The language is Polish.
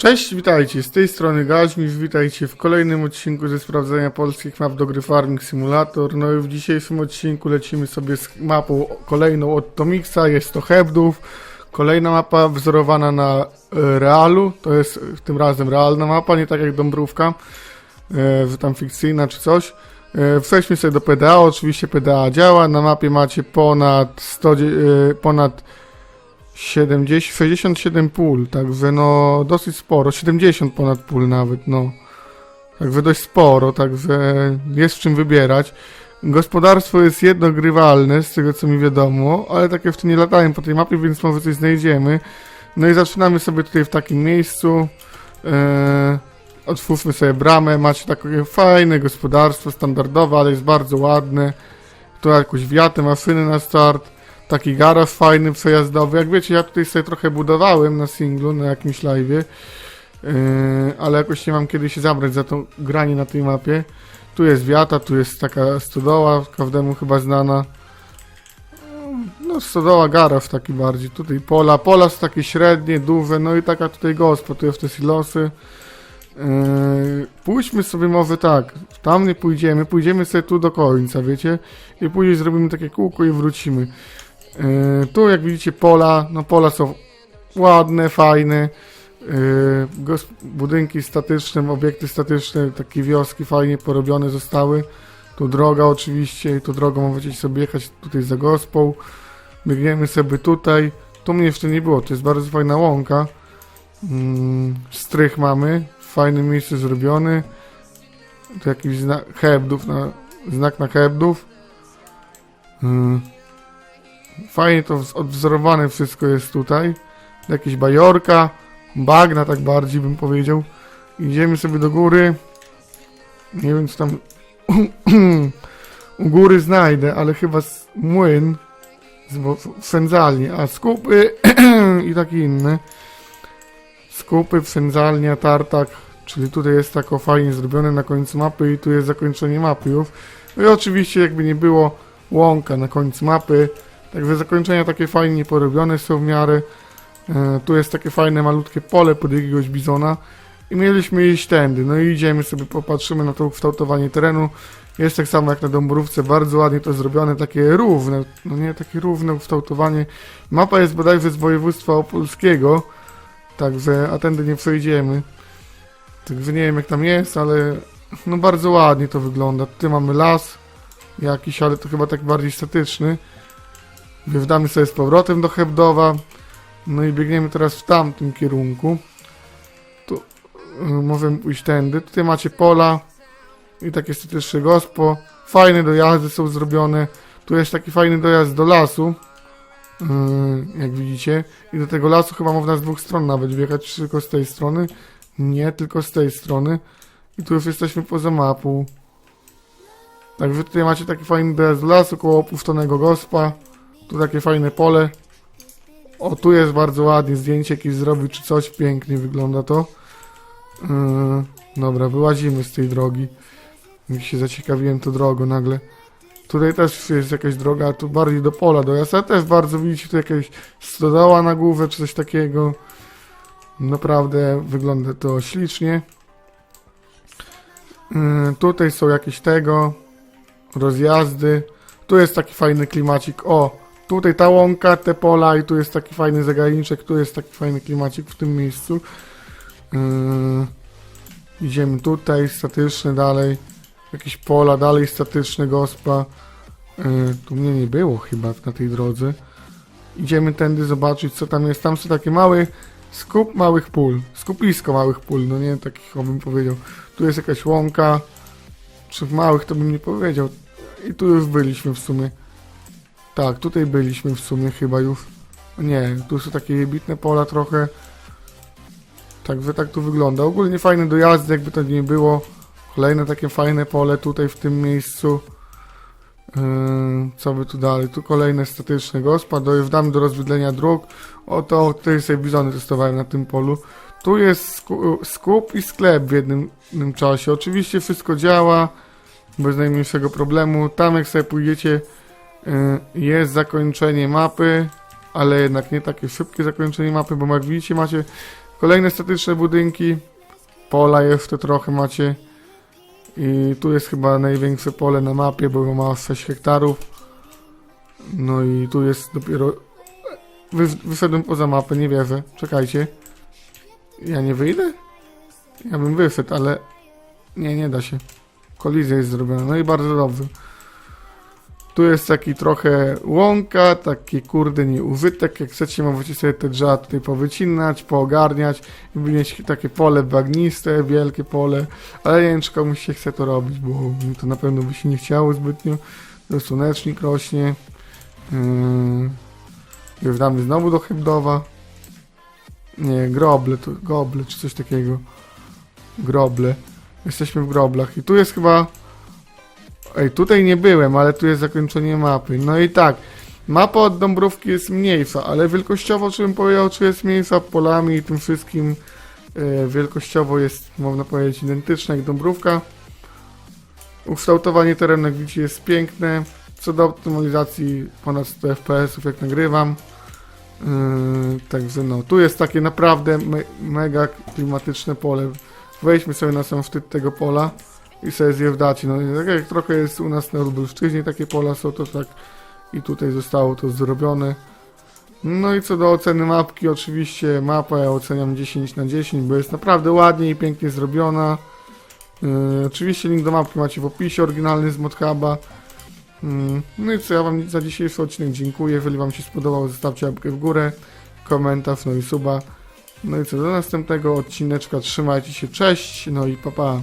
Cześć, witajcie, z tej strony Gaźmisz, witajcie w kolejnym odcinku ze sprawdzenia polskich map do gry Farming Simulator. No i w dzisiejszym odcinku lecimy sobie z mapą kolejną od Tomixa, jest to Hebdów. Kolejna mapa wzorowana na e, realu, to jest e, tym razem realna mapa, nie tak jak Dąbrówka, e, że tam fikcyjna czy coś. Przejdźmy sobie do PDA, oczywiście PDA działa, na mapie macie ponad 100, dzie- e, ponad 70, 67 pól, także no dosyć sporo, 70 ponad pól nawet, no. Także dość sporo, także jest w czym wybierać. Gospodarstwo jest jednogrywalne, z tego co mi wiadomo, ale takie jeszcze nie latają po tej mapie, więc może coś znajdziemy. No i zaczynamy sobie tutaj w takim miejscu. Eee, otwórzmy sobie bramę, macie takie fajne gospodarstwo, standardowe, ale jest bardzo ładne. Tu jakąś wiatę, maszyny na start taki garaż fajny, przejazdowy. Jak wiecie, ja tutaj sobie trochę budowałem na singlu, na jakimś live'ie, yy, ale jakoś nie mam kiedy się zabrać za to granie na tej mapie. Tu jest wiata, tu jest taka stodoła, każdemu chyba znana. No, stodoła garaż taki bardziej. Tutaj pola, pola są takie średnie, duże, no i taka tutaj gospa, tu jest te silosy. Yy, pójdźmy sobie może tak, tam nie pójdziemy, pójdziemy sobie tu do końca, wiecie? I później zrobimy takie kółko i wrócimy. Yy, tu jak widzicie pola, no pola są ładne, fajne. Gos- budynki statyczne, obiekty statyczne, takie wioski fajnie porobione zostały. Tu droga oczywiście i tu drogą możecie sobie jechać tutaj za gospą. Biegniemy sobie tutaj. Tu mnie jeszcze nie było, to jest bardzo fajna łąka. Mm, strych mamy, w fajnym miejscu zrobiony. Tu jakiś znak hebdów, na, znak na hebdów. Fajnie to wz- odwzorowane wszystko jest tutaj. Jakieś bajorka, bagna tak bardziej bym powiedział. Idziemy sobie do góry. Nie wiem co tam u góry znajdę, ale chyba młyn z bo- wsędzalnie, a skupy i takie inne. Skupy, wsędzalnia, tartak, czyli tutaj jest tako fajnie zrobione na końcu mapy i tu jest zakończenie mapy. No i oczywiście jakby nie było łąka na końcu mapy, Także zakończenia takie fajnie porobione są w miarę. E, tu jest takie fajne malutkie pole pod jakiegoś bizona. I mieliśmy iść tędy. No i idziemy sobie, popatrzymy na to ukształtowanie terenu. Jest tak samo jak na Dąbrówce, bardzo ładnie to zrobione, takie równe, no nie, takie równe ukształtowanie. Mapa jest bodajże z województwa opolskiego, także, a tędy nie przejdziemy. Także nie wiem jak tam jest, ale no bardzo ładnie to wygląda. Tutaj mamy las jakiś, ale to chyba tak bardziej statyczny. Wjeżdżamy sobie z powrotem do Hebdowa. No i biegniemy teraz w tamtym kierunku. Tu y, możemy pójść tędy. Tutaj macie pola i takie statyczne gospo. Fajne dojazdy są zrobione. Tu jest taki fajny dojazd do lasu. y, jak widzicie. I do tego lasu chyba można z dwóch stron nawet wjechać, tylko z tej strony. Nie, tylko z tej strony. I tu już jesteśmy poza mapą. Także tutaj macie taki fajny dojazd do lasu koło opuszczonego gospa. Tu takie fajne pole. O, tu jest bardzo ładnie zdjęcie jakieś zrobił, czy coś. Pięknie wygląda to. Yy, dobra, wyłazimy z tej drogi. Jak się zaciekawiłem tą drogą nagle. Tutaj też jest jakaś droga, tu bardziej do pola dojazd. Ale też bardzo widzicie, tu jakaś stodoła na głowę, czy coś takiego. Naprawdę wygląda to ślicznie. Yy, tutaj są jakieś tego. Rozjazdy. Tu jest taki fajny klimacik. O, tutaj ta łąka, te pola i tu jest taki fajny zagraniczek, tu jest taki fajny klimacik w tym miejscu. Yy, idziemy tutaj, statyczne dalej. Jakieś pola, dalej statyczne gospa. Yy, tu mnie nie było chyba na tej drodze. Idziemy tędy zobaczyć co tam jest. Tam są takie małe skup małych pól. Skupisko małych pól, no nie takich o bym powiedział. Tu jest jakaś łąka. Czy w małych to bym nie powiedział. I tu już byliśmy w sumie. Tak, tutaj byliśmy w sumie chyba już. Nie, tu są takie jebitne pola trochę. Także tak tu wygląda. Ogólnie fajne dojazdy, jakby to nie było. Kolejne takie fajne pole tutaj w tym miejscu. Yy, co by tu dalej? Tu kolejne statyczne gospa. Dojeżdżamy do rozwydlenia dróg. Oto tutaj sobie bizony testowałem na tym polu. Tu jest sku- skup i sklep w jednym, jednym czasie. Oczywiście wszystko działa bez najmniejszego problemu. Tam jak sobie pójdziecie jest zakończenie mapy, ale jednak nie takie szybkie zakończenie mapy, bo jak widzicie macie Kolejne statyczne budynki. Pola jeszcze trochę macie. I tu jest chyba największe pole na mapie, bo ma 6 hektarów. No i tu jest dopiero... Wy, wyszedłem poza mapę, nie wierzę. Czekajcie. Ja nie wyjdę? Ja bym wyszedł, ale... Nie, nie da się. Kolizja jest zrobiona, no i bardzo dobrze. Tu jest taki trochę łąka, taki kurde nieużytek. Jak chcecie, możecie sobie te drzewa tutaj powycinać, poogarniać i mieć takie pole bagniste, wielkie pole. Ale nie wiem, komuś się chce to robić, bo to na pewno by się nie chciało zbytnio. Tu słonecznik rośnie. Yy. Znowu do Hebdowa. Nie, groble, to goble, czy coś takiego. Groble. Jesteśmy w groblach. I tu jest chyba... Ej, tutaj nie byłem, ale tu jest zakończenie mapy. No i tak, mapa od Dąbrówki jest mniejsza, ale wielkościowo, czy bym powiedział, czy jest mniejsza polami i tym wszystkim e, wielkościowo jest, można powiedzieć, identyczna jak Dąbrówka. Ukształtowanie terenu, jak widzicie, jest piękne. Co do optymalizacji, ponad 100 fps jak nagrywam. Yy, także no, tu jest takie naprawdę me mega klimatyczne pole. Wejdźmy sobie na sam szczyt tego pola i sobie zjewdacie. No tak jak trochę jest u nas na Lubelszczyźnie takie pola są, to tak i tutaj zostało to zrobione. No i co do oceny mapki, oczywiście mapa ja oceniam 10 na 10, bo jest naprawdę ładnie i pięknie zrobiona. Yy, oczywiście link do mapki macie w opisie, oryginalny z ModHuba. Yy, no i co, ja wam za dzisiejszy odcinek dziękuję. Jeżeli wam się spodobał, zostawcie łapkę w górę, komentarz, no i suba. No i co, do następnego odcineczka, trzymajcie się, cześć, no i pa pa.